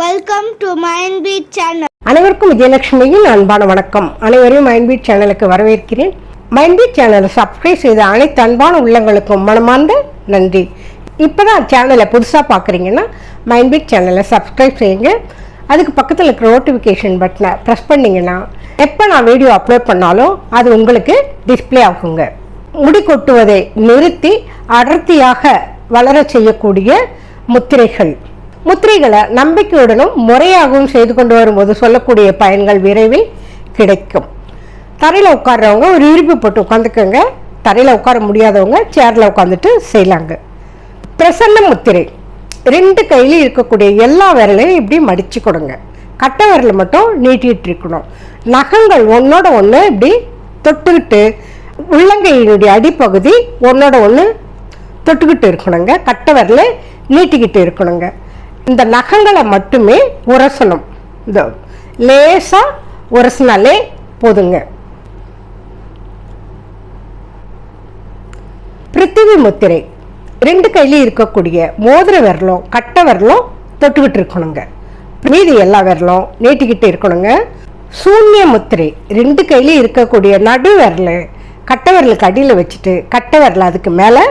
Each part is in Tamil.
Welcome to mind beat channel அனைவருக்கும் விஜயலட்சுமியின் அன்பான வணக்கம். அனைவரையும் மைண்ட் பீட் சேனலுக்கு வரவேற்கிறேன். மைண்ட் பீட் சேனலை சப்ஸ்கிரைப் செய்த அனைத்து அன்பான உள்ளங்களுக்கும் மனமார்ந்த நன்றி. இப்போ தான் சேனலை புதுசாக பார்க்குறீங்கன்னா மைண்ட் பீட் சேனலை சப்ஸ்கிரைப் செய்யுங்க. அதுக்கு பக்கத்தில் இருக்கிற நோட்டிஃபிகேஷன் பட்டனை ப்ரெஸ் பண்ணிங்கன்னா எப்போ நான் வீடியோ அப்லோட் பண்ணாலும் அது உங்களுக்கு டிஸ்ப்ளே ஆகுங்க. முடி கொட்டுவதை நிறுத்தி அடர்த்தியாக வளர செய்யக்கூடிய முத்திரைகள். முத்திரைகளை நம்பிக்கையுடனும் முறையாகவும் செய்து கொண்டு வரும்போது சொல்லக்கூடிய பயன்கள் விரைவில் கிடைக்கும். தரையில் உட்கார்றவங்க ஒரு விரிப்பு போட்டு உட்காந்துக்கோங்க. தரையில் உட்கார முடியாதவங்க சேரில் உட்காந்துட்டு செய்யலாங்க பிரசன்ன முத்திரை. ரெண்டு கையிலையும் இருக்கக்கூடிய எல்லா விரலையும் இப்படி மடித்து கொடுங்க. கட்டை விரலை மட்டும் நீட்டிகிட்டு இருக்கணும். நகங்கள் ஒன்றோட ஒன்று இப்படி தொட்டுக்கிட்டு உள்ளங்கையினுடைய அடிப்பகுதி ஒன்றோட ஒன்று தொட்டுக்கிட்டு இருக்கணுங்க. கட்டை விரலை நீட்டிக்கிட்டு இருக்கணுங்க. இந்த நகங்களை மட்டுமே உரசணும். இந்த லேசாக உரசினாலே போதுங்க. பிருத்திவி முத்திரை. ரெண்டு கையிலையும் இருக்கக்கூடிய மோதிர விரலும் கட்டை விரலும் தொட்டுக்கிட்டு இருக்கணுங்க. மீதி எல்லா விரலும் நீட்டிக்கிட்டு இருக்கணுங்க. சூன்ய முத்திரை. ரெண்டு கையிலையும் இருக்கக்கூடிய நடு விரல் கட்டை விரலுக்கு அடியில் வச்சுட்டு கட்டை விரல் அதுக்கு மேலே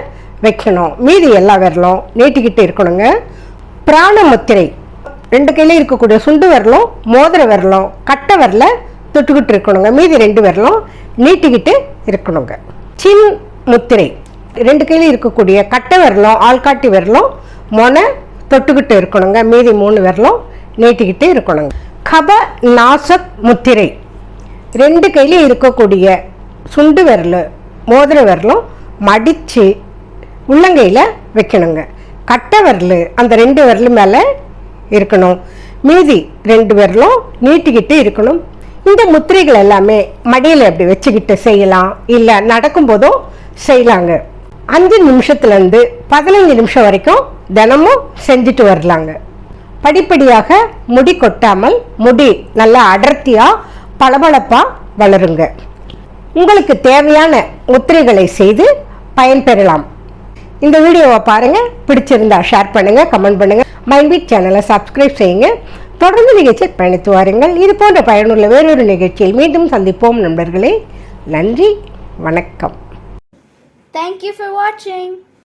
வைக்கணும். மீதி எல்லா விரலும் நீட்டிக்கிட்டு இருக்கணுங்க. பிராண முத்திரை ரெண்டு கையில இருக்கக்கூடிய சுண்டு விரலும் மோதிர விரலும் கட்டை விரல தொட்டுக்கிட்டு இருக்கணுங்க. மீதி ரெண்டு விரலும் நீட்டிக்கிட்டு இருக்கணுங்க. சின் முத்திரை. ரெண்டு கையில இருக்கக்கூடிய கட்டை விரலும் ஆள்காட்டி விரலும் மொனை தொட்டுக்கிட்டு இருக்கணுங்க. மீதி மூணு விரலும் நீட்டிக்கிட்டு இருக்கணுங்க. கப நாசக் முத்திரை. ரெண்டு கையில இருக்கக்கூடிய சுண்டு விரல் மோதிர விரலும் மடித்து உள்ளங்கையில் வைக்கணுங்க. கட்டை விரல் அந்த ரெண்டு விரல் மேலே இருக்கணும். மீதி ரெண்டு விரலும் நீட்டிக்கிட்டு இருக்கணும். இந்த முத்திரைகள் எல்லாமே மடியில் அப்படி வச்சுக்கிட்டு செய்யலாம். இல்லை நடக்கும்போதும் செய்யலாங்க அஞ்சு நிமிஷத்துலேருந்து பதினஞ்சு நிமிஷம் வரைக்கும் தினமும் செஞ்சுட்டு வரலாங்க. படிப்படியாக முடி கொட்டாமல் முடி நல்லா அடர்த்தியாக பளபளப்பாக வளருங்க. உங்களுக்கு தேவையான முத்திரைகளை செய்து பயன்பெறலாம். இந்த வீடியோவை பாருங்க. பிடிச்சிருந்தா ஷேர் பண்ணுங்க கமெண்ட் பண்ணுங்க. மைண்ட் சேனலை சப்ஸ்கிரைப் செய்யுங்க. தொடர்ந்து நிகழ்ச்சியை பயணித்து வாருங்கள். இது போன்ற பயனுள்ள வேறொரு நிகழ்ச்சியில் மீண்டும் சந்திப்போம் நண்பர்களே. நன்றி வணக்கம். Thank you for watching.